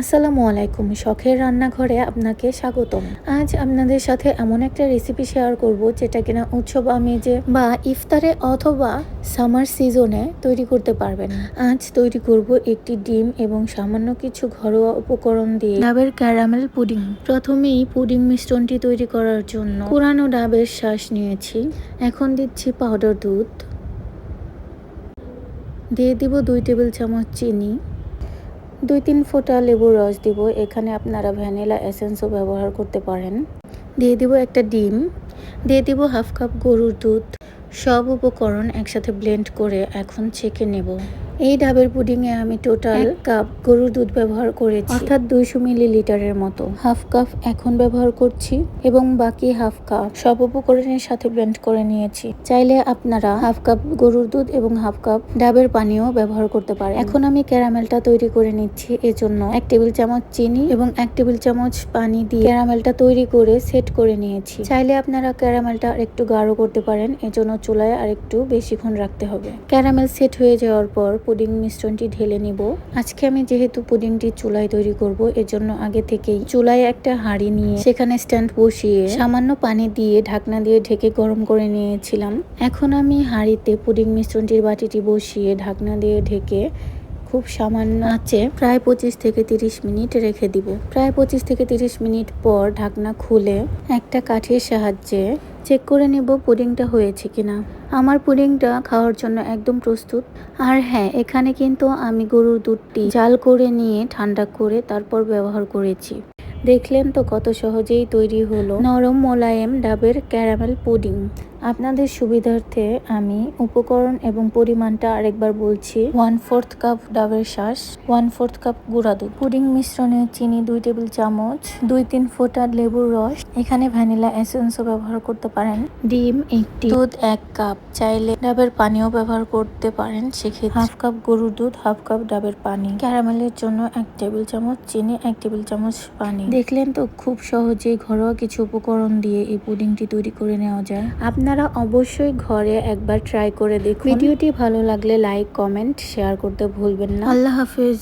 আসসালামু আলাইকুম, শখের রান্নাঘরে আপনাকে স্বাগতম। আজ আপনাদের সাথে এমন একটা রেসিপি শেয়ার করব যেটা কিনা উৎসব আমেজে বা ইফতারে অথবা সামার সিজনে তৈরি করতে পারবেন। আজ তৈরি করব একটি ডিম এবং সামান্য কিছু ঘরোয়া উপকরণ দিয়ে ডাবের ক্যারামেল পুডিং প্রথমেই পুডিং মিশ্রণটি তৈরি করার জন্য পুরানো ডাবের শ্বাস নিয়েছি। এখন দিচ্ছি পাউডার দুধ। দিয়ে দিব দুই টেবিল চামচ চিনি। দুই তিন ফোঁটা লেবুর রস দিব। এখানে আপনারা ভ্যানিলা এসেন্সও ব্যবহার করতে পারেন। দিয়ে দিব একটা ডিম। দিয়ে দিব হাফ কাপ গরুর দুধ। সব উপকরণ একসাথে ব্লেন্ড করে এখন ছেঁকে নেব। এই ডাবের পুডিংয়ে আমি টোটাল কাপ গরুর দুধ ব্যবহার করেছি। অর্থাৎ দুইশো মিলিলিটারের মতো। হাফ কাপ এখন ব্যবহার করছি এবং বাকি হাফ কাপ সব উপকরণের সাথে ব্লেন্ড করে নিয়েছি। চাইলে আপনারা হাফ কাপ গরুর দুধ এবং হাফ কাপ ডাবের পানিও ব্যবহার করতে পারেন। এখন আমি ক্যারামেলটা তৈরি করে নিচ্ছি এজন্য এক টেবিল চামচ চিনি এবং এক টেবিল চামচ পানি দিয়ে ক্যারামেলটা তৈরি করে সেট করে নিয়েছি। চাইলে আপনারা ক্যারামেলটা একটু গাঢ় করতে পারেন এজন্য চুলায় আর একটু বেশিক্ষণ রাখতে হবে। ক্যারামেল সেট হয়ে যাওয়ার পর পুডিং মিশ্রণটি ঢেলে নিব। আজকে আমি যেহেতু পুডিংটি চুলায় তৈরি করব, এজন্য আগে থেকেই চুলায় একটা হাঁড়ি নিয়ে সেখানে স্ট্যান্ড বসিয়ে সামান্য পানি দিয়ে ঢাকনা দিয়ে ঢেকে গরম করে নিয়েছিলাম। এখন আমি হাঁড়িতে পুডিং মিশ্রণটির বাটিটি বসিয়ে ঢাকনা দিয়ে ঢেকে খুব সামান্য আঁচে প্রায় পঁচিশ থেকে তিরিশ মিনিট রেখে দিব। প্রায় পঁচিশ থেকে তিরিশ মিনিট পর ঢাকনা খুলে একটা কাঠির সাহায্যে চেক করে নেব পুডিংটা হয়েছে কিনা। আমার পুডিংটা খাওয়ার জন্য একদম প্রস্তুত। আর হ্যাঁ এখানে কিন্তু আমি গরুর দুধটি জাল করে নিয়ে ঠান্ডা করে তারপর ব্যবহার করেছি। দেখলেন তো কত সহজেই তৈরি হলো। নরম মোলায়েম ডাবের ক্যারামেল পুডিং। আপনাদের সুবিধার্থে আমি উপকরণ এবং পরিমাণটা আরেকবার বলছি। ওয়ান ফোর্থ কাপ ডাবের শাঁস ওয়ান ফোর্থ কাপ গুঁড়া দুধ। পুডিং মিশ্রণে চিনি দুই টেবিল চামচ, দুই তিন ফোঁটা লেবুর রস। এখানে ভ্যানিলা এসেন্সও ব্যবহার করতে পারেন। ডিম একটি দুধ এক কাপ। চাইলে ডাবের পানিও ব্যবহার করতে পারেন সেক্ষেত্রে। হাফ কাপ গরুর দুধ, হাফ কাপ ডাবের পানি। ক্যারামেলের জন্য এক টেবিল চামচ চিনি, এক টেবিল চামচ পানি। দেখলেন তো, খুব সহজেই ঘরোয়া কিছু উপকরণ দিয়ে এই পুডিংটি তৈরি করে নেওয়া যায়। আপনারা অবশ্যই ঘরে একবার ট্রাই করে দেখুন। ভিডিওটি ভালো লাগলে লাইক কমেন্ট শেয়ার করতে ভুলবেন না। আল্লাহ হাফেজ।